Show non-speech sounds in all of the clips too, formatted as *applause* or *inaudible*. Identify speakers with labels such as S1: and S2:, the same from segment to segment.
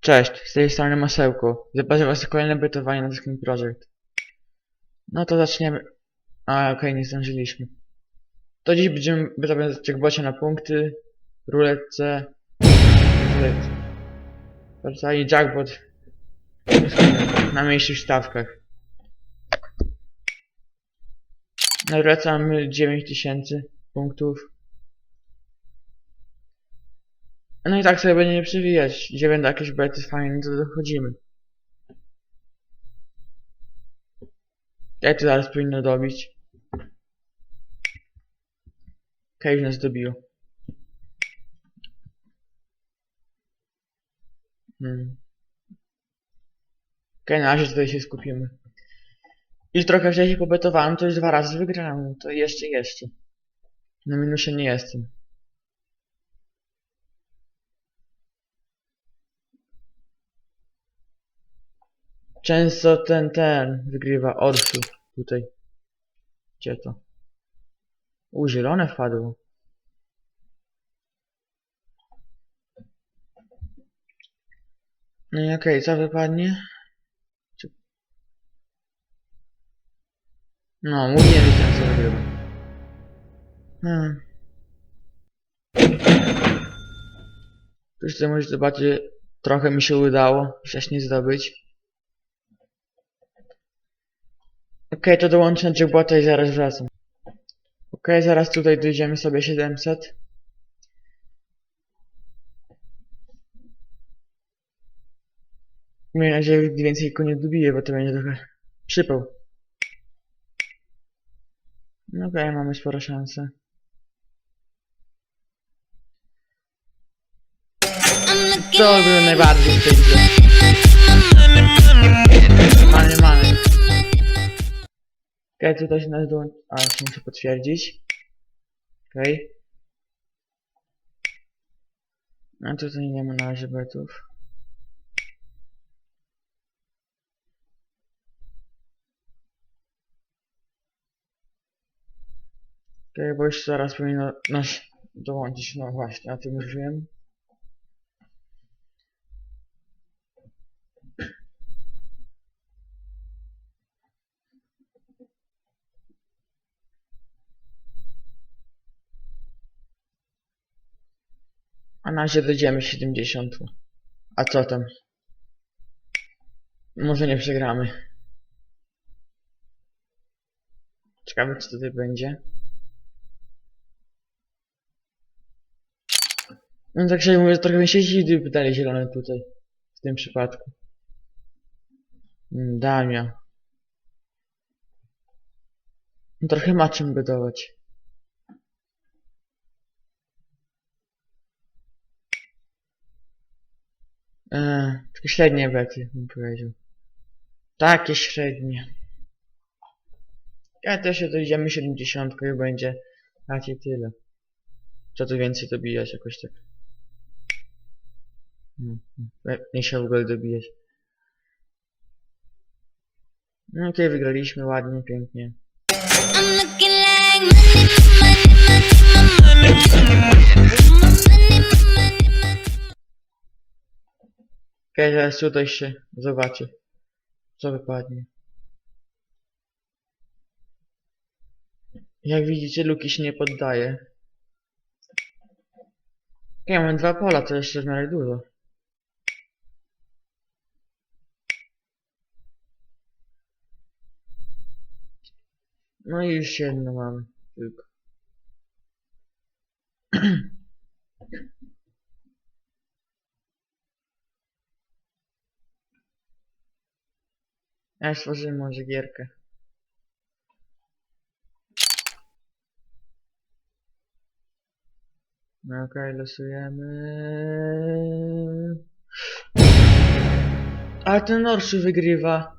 S1: Cześć, z tej strony Masełko. Zapraszam was na kolejne bytowanie na Skin Project. No to zaczniemy. A, okej, nie zdążyliśmy. To dziś będziemy bytować checkbocie na punkty, ruletce. Wracali jackpot na mniejszych stawkach. Na ruletce mamy 9000 punktów. No i tak sobie będzie nie przewijać. Gdzie będą jakieś bety fajne, to dochodzimy. Jak to zaraz powinno dobić? Cave nas dobiło. Hmm. Okej, na razie tutaj się skupimy. Już trochę wcześniej pobetowałem, to już dwa razy wygrałem. To jeszcze, jeszcze. Na minusie nie jestem. Często ten, ten wygrywa Orsu tutaj. Gdzie to? U, zielone wpadło. No i okej, co wypadnie? Czy... No, mówiłem, że ten co wygrywa. Hmm. Już tutaj możecie zobaczyć, trochę mi się udało wcześniej zdobyć. Okej, to dołączę na jackbota i zaraz wracam. Okej, zaraz tutaj dojdziemy sobie 700. Miejmy nadzieję, że więcej go nie dobiję, bo to będzie trochę przypał. No Okej, mamy sporo szanse. To było najbardziej w tej grze. Okej, tutaj się nas dołączy... A, jeszcze muszę potwierdzić. Okej. No tutaj nie ma na razie betów. Okej, bo już zaraz powinno nas dołączyć. No właśnie, o tym już wiem. A na razie dojdziemy 70. A co tam? Może nie przegramy. Ciekawe co tutaj będzie. No tak się mówię, trochę mi się dziwi, dali zielone tutaj. W tym przypadku. Mm, Damia. No trochę ma czym budować. Eee, takie średnie bety, bym powiedział. Takie średnie. Ja też się dojdziemy 70 i będzie raczej tyle. Co tu więcej dobijać jakoś tak. Hmm, hmm. Nie się w ogóle dobijać. No okej, wygraliśmy ładnie, pięknie.
S2: I'm
S1: Okej, tutaj się zobaczy. Co wypadnie. Jak widzicie, Luki się nie poddaje. Okej, dwa pola, to jeszcze w miarę dużo. No i już jedno mam tylko. *clears throat* Ja stworzymy może gierkę. No okej, losujemy. Ale ten Norszu wygrywa.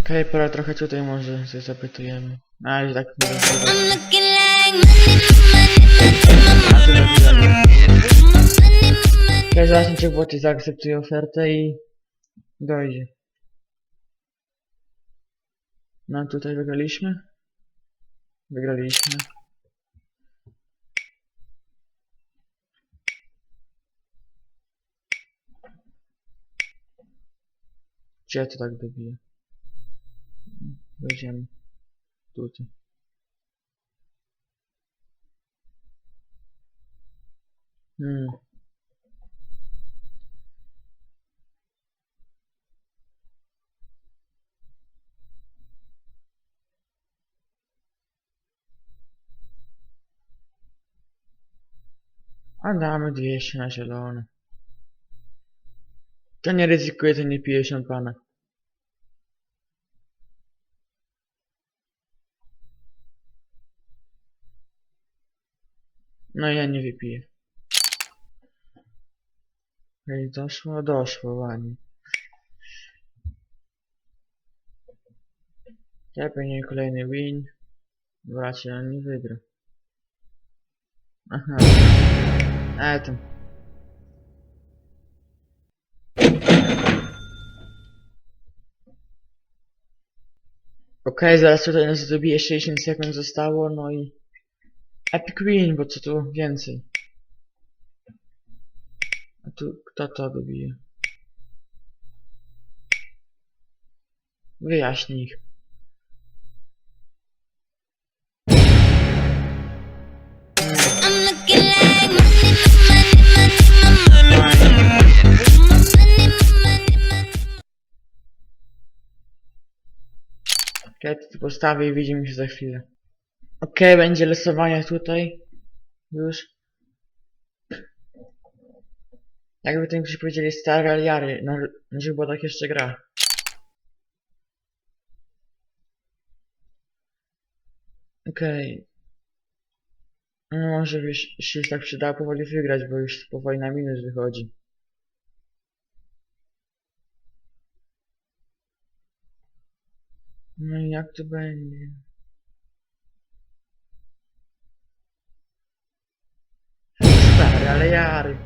S1: Okej, pora trochę tutaj może się zapytujemy. No, tak nie
S2: I'm
S1: ja zaraz cię boty zaakceptuję ofertę i dojdzie. No tutaj wygraliśmy. Wygraliśmy. Gdzie to tak dobije? Dojdziemy. Tutaj. Hmm. A damy 200 na zielone. To nie ryzykuje, to nie pije szampana. No ja nie wypiję. Ej, doszło, doszło, ładnie. Ja pewnie kolejny win. Bracie, on nie wygra. Aha. Tam. Okej, zaraz tutaj nas dobije 60 sekund zostało, no i... Epic Win, bo co tu więcej? A tu kto to dobije? Wyjaśnij. Tu postawię i widzimy się za chwilę. Okej, będzie losowanie tutaj. Już. Jakby to niektórzy powiedzieli stare aliary, no, no żeby była tak jeszcze gra. Okej. No może by się się tak przydało powoli wygrać, bo już powoli na minus wychodzi. No i jak to będzie? Stary, ale jary.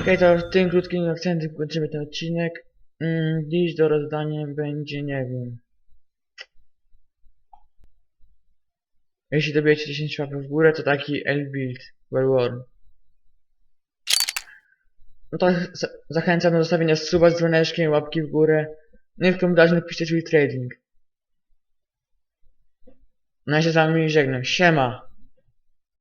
S1: Okej, to w tym krótkim akcentem kończymy ten odcinek. Mm, dziś do rozdania będzie, nie wiem. Jeśli dobijecie 10 łapek w górę, to taki L-Build, Warworm. No to za zachęcam do zostawienia suba z dzwoneczkiem, łapki w górę. No i w komentarzu napiszcie swój trading. No ja się z wami żegnam. Siema!